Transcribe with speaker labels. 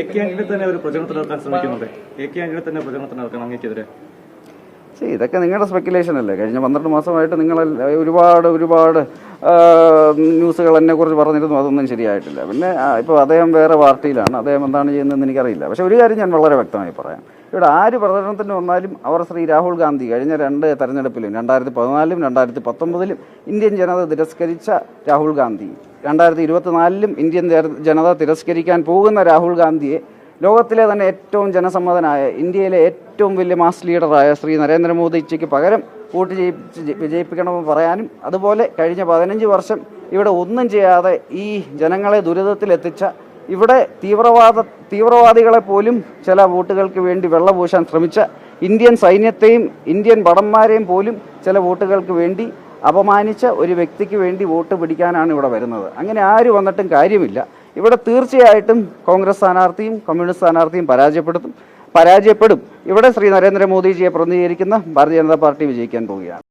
Speaker 1: A K Antony തന്നെ ഒരു പ്രചരണത്തിൽ നടത്താൻ ശ്രമിക്കുന്നുണ്ട്. എ കെ ആന്റണി തന്നെ പ്രചരണത്തിന് നടക്കണം അങ്ങേക്കെതിരെ.
Speaker 2: ഇതൊക്കെ നിങ്ങളുടെ സ്പെക്കുലേഷൻ അല്ലേ? കഴിഞ്ഞ പന്ത്രണ്ട് മാസമായിട്ട് നിങ്ങൾ ഒരുപാട് ഒരുപാട് ന്യൂസുകൾ എന്നെ കുറിച്ച് പറഞ്ഞിരുന്നു. അതൊന്നും ശരിയായിട്ടില്ല. പിന്നെ ഇപ്പോൾ അദ്ദേഹം വേറെ പാർട്ടിയിലാണ്. അദ്ദേഹം എന്താണ് ചെയ്യുന്നതെന്ന് എനിക്കറിയില്ല. പക്ഷേ ഒരു കാര്യം ഞാൻ വളരെ വ്യക്തമായി പറയാം. ഇവിടെ ആര് പ്രചരണത്തിന് വന്നാലും അവർ ശ്രീ രാഹുൽ ഗാന്ധി കഴിഞ്ഞ രണ്ട് തെരഞ്ഞെടുപ്പിലും രണ്ടായിരത്തി പതിനാലിലും രണ്ടായിരത്തി പത്തൊമ്പതിലും ഇന്ത്യൻ ജനത തിരസ്കരിച്ച രാഹുൽ ഗാന്ധി. രണ്ടായിരത്തി ഇരുപത്തിനാലിലും ഇന്ത്യൻ ജനത തിരസ്കരിക്കാൻ പോകുന്ന രാഹുൽ ഗാന്ധിയെ ലോകത്തിലെ തന്നെ ഏറ്റവും ജനസമ്മതനായ ഇന്ത്യയിലെ ഏറ്റവും വലിയ മാസ് ലീഡറായ ശ്രീ നരേന്ദ്രമോദിജിക്ക് പകരം വോട്ട് ചെയ്യിപ്പിച്ച് ജയി- വിജയിപ്പിക്കണമെന്ന് പറയാനും അതുപോലെ കഴിഞ്ഞ പതിനഞ്ച് വർഷം ഇവിടെ ഒന്നും ചെയ്യാതെ ഈ ജനങ്ങളെ ദുരിതത്തിലെത്തിച്ച ഇവിടെ തീവ്രവാദ തീവ്രവാദികളെ പോലും ചില വോട്ടുകൾക്ക് വേണ്ടി വെള്ളപൂശാൻ ശ്രമിച്ച ഇന്ത്യൻ സൈന്യത്തെയും ഇന്ത്യൻ ഭടന്മാരെയും പോലും ചില വോട്ടുകൾക്ക് വേണ്ടി അപമാനിച്ച ഒരു വ്യക്തിക്ക് വേണ്ടി വോട്ട് പിടിക്കാനാണ് ഇവിടെ വരുന്നത്. അങ്ങനെ ആര് വന്നിട്ടും കാര്യമില്ല. ഇവിടെ തീർച്ചയായിട്ടും കോൺഗ്രസ് സ്ഥാനാർത്ഥിയും കമ്മ്യൂണിസ്റ്റ് സ്ഥാനാർത്ഥിയും പരാജയപ്പെടുത്തും പരാജയപ്പെടും. ഇവിടെ ശ്രീ നരേന്ദ്രമോദിജിയെ പ്രതിനിധീകരിക്കുന്ന ഭാരതീയ ജനതാ പാർട്ടി വിജയിക്കാൻ പോവുകയാണ്.